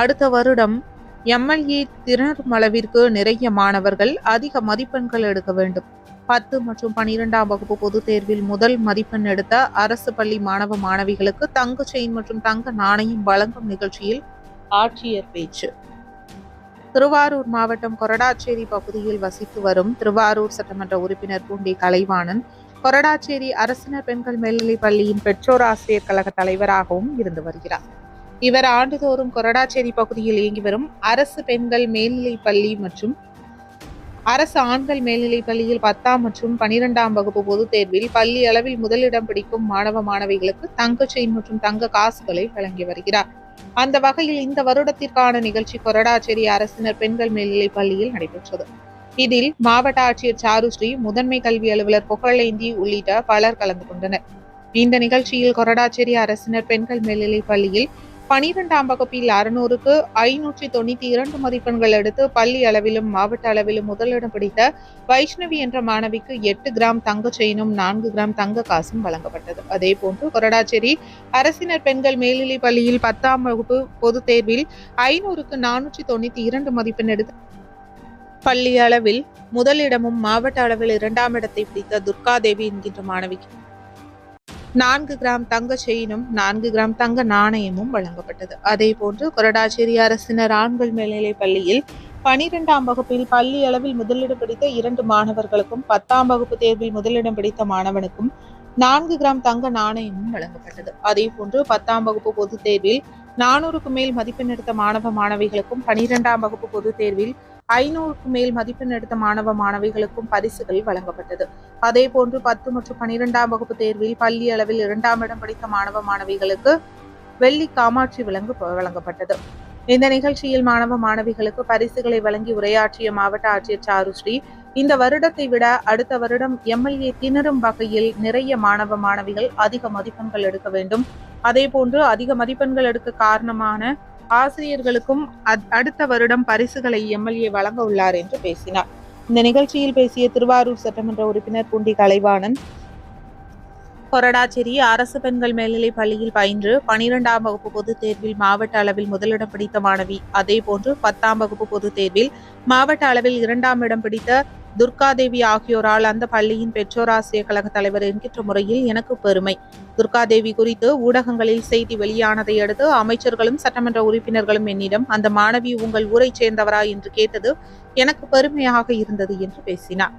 அடுத்த வருடம் எம்எல்ஏ திணறும் நிறைய மாணவர்கள் அதிக மதிப்பெண்கள் எடுக்க வேண்டும். பத்து மற்றும் பனிரெண்டாம் வகுப்பு பொதுத் தேர்வில் முதல் மதிப்பெண் எடுத்த அரசு பள்ளி மாணவ மாணவிகளுக்கு தங்க செயின் மற்றும் தங்க நாணயம் வழங்கும் நிகழ்ச்சியில் ஆட்சியர் பேச்சு. திருவாரூர் மாவட்டம் கொரடாச்சேரி பகுதியில் வசித்து வரும் திருவாரூர் சட்டமன்ற உறுப்பினர் பூண்டி கலைவாணன் கொரடாச்சேரி அரசினர் பெண்கள் மேல்நிலைப் பள்ளியின் பெற்றோர் ஆசிரியர் கழக தலைவராகவும் இருந்து வருகிறார். இவர் ஆண்டுதோறும் கொரடாச்சேரி பகுதியில் இயங்கி வரும் அரசு பெண்கள் மேல்நிலைப் பள்ளி மற்றும் அரசு ஆண்கள் மேல்நிலைப் பள்ளியில் பத்தாம் மற்றும் பனிரெண்டாம் வகுப்பு பொதுத் தேர்வில் பள்ளி அளவில் முதலிடம் பிடிக்கும் மாணவ மாணவிகளுக்கு தங்க செயின் மற்றும் தங்க காசுகளை வழங்கி வருகிறார். அந்த வகையில் இந்த வருடத்திற்கான நிகழ்ச்சி கொரடாச்சேரி அரசினர் பெண்கள் மேல்நிலைப் பள்ளியில் நடைபெற்றது. இதில் மாவட்ட ஆட்சியர் சாருஸ்ரீ முதன்மை கல்வி அலுவலர் புகழேந்தி உள்ளிட்ட பலர் கலந்து கொண்டனர். இந்த நிகழ்ச்சியில் கொரடாச்சேரி அரசினர் பெண்கள் மேல்நிலைப் பள்ளியில் பனிரெண்டாம் வகுப்பில் அறுநூறுக்கு ஐநூற்றி தொண்ணூத்தி இரண்டு மதிப்பெண்கள் எடுத்து பள்ளி அளவிலும் மாவட்ட அளவிலும் முதலிடம் பிடித்த வைஷ்ணவி என்ற மாணவிக்கு எட்டு கிராம் தங்க செயினும் நான்கு கிராம் தங்க காசும் வழங்கப்பட்டது. அதே போன்று கொரடாச்சேரி அரசினர் பெண்கள் மேல்நிலைப் பள்ளியில் பத்தாம் வகுப்பு பொதுத் தேர்வில் ஐநூறுக்கு நானூற்றி தொண்ணூத்தி இரண்டு மதிப்பெண் எடுத்து பள்ளி அளவில் முதலிடமும் மாவட்ட அளவில் இரண்டாம் இடத்தை பிடித்த துர்காதேவி என்கின்ற மாணவிக்கு நான்கு கிராம் தங்க செயினும் நான்கு கிராம் தங்க நாணயமும் வழங்கப்பட்டது. அதே போன்று கொரடாச்சேரி அரசினர் ஆண்கள் மேல்நிலைப் பள்ளியில் பனிரெண்டாம் வகுப்பில் பள்ளி அளவில் முதலிடம் பிடித்த இரண்டு மாணவர்களுக்கும் பத்தாம் வகுப்பு தேர்வில் முதலிடம் பிடித்த மாணவனுக்கும் நான்கு கிராம் தங்க நாணயமும் வழங்கப்பட்டது. அதே போன்று பத்தாம் வகுப்பு பொதுத் தேர்வில் நானூறுக்கு மேல் மதிப்பெண் எடுத்த மாணவ மாணவிகளுக்கும் பனிரெண்டாம் வகுப்பு பொதுத் தேர்வில் ஐநூறுக்கு மேல் மதிப்பெண் எடுத்த மாணவ மாணவிகளுக்கும் பரிசுகள் வழங்கப்பட்டது. அதே போன்று பத்து மற்றும் பனிரெண்டாம் வகுப்பு தேர்வில் பள்ளி அளவில் இரண்டாம் இடம் பிடித்த மாணவ மாணவிகளுக்கு வெள்ளி காமாட்சி விலங்கு வழங்கப்பட்டது. இந்த நிகழ்ச்சியில் மாணவ மாணவிகளுக்கு பரிசுகளை வழங்கி உரையாற்றிய மாவட்ட ஆட்சியர் சாருஸ்ரீ இந்த வருடத்தை விட அடுத்த வருடம் எம்எல்ஏ திணறும் வகையில் நிறைய மாணவ மாணவிகள் அதிக மதிப்பெண்கள் எடுக்க வேண்டும். அதே போன்று அதிக மதிப்பெண்கள் எடுக்க காரணமான ஆசிரியர்களுக்கும் அடுத்த வருடம் பரிசுகளை எம்எல்ஏ வழங்க உள்ளார் என்று பேசினார். இந்த நிகழ்ச்சியில் பேசிய திருவாரூர் சட்டமன்ற உறுப்பினர் பூண்டி கலைவாணன் கொரடாச்சேரி அரசு பெண்கள் மேல்நிலைப் பள்ளியில் பயின்று பனிரெண்டாம் வகுப்பு பொதுத் தேர்வில் மாவட்ட அளவில் முதலிடம் பிடித்த மாணவி. அதேபோன்று பத்தாம் வகுப்பு பொதுத் தேர்வில் மாவட்ட அளவில் இரண்டாம் இடம் பிடித்த துர்காதேவி ஆகியோரால் அந்த பள்ளியின் பெற்றோராசிரியர் கழக தலைவர் என்கின்ற முறையில் எனக்கு பெருமை. துர்காதேவி குறித்து ஊடகங்களில் செய்தி வெளியானதை அடுத்து அமைச்சர்களும் சட்டமன்ற உறுப்பினர்களும் என்னிடம் அந்த மாணவி உங்கள் ஊரைச் சேர்ந்தவரா? என்று கேட்டது எனக்கு பெருமையாக இருந்தது என்று பேசினார்.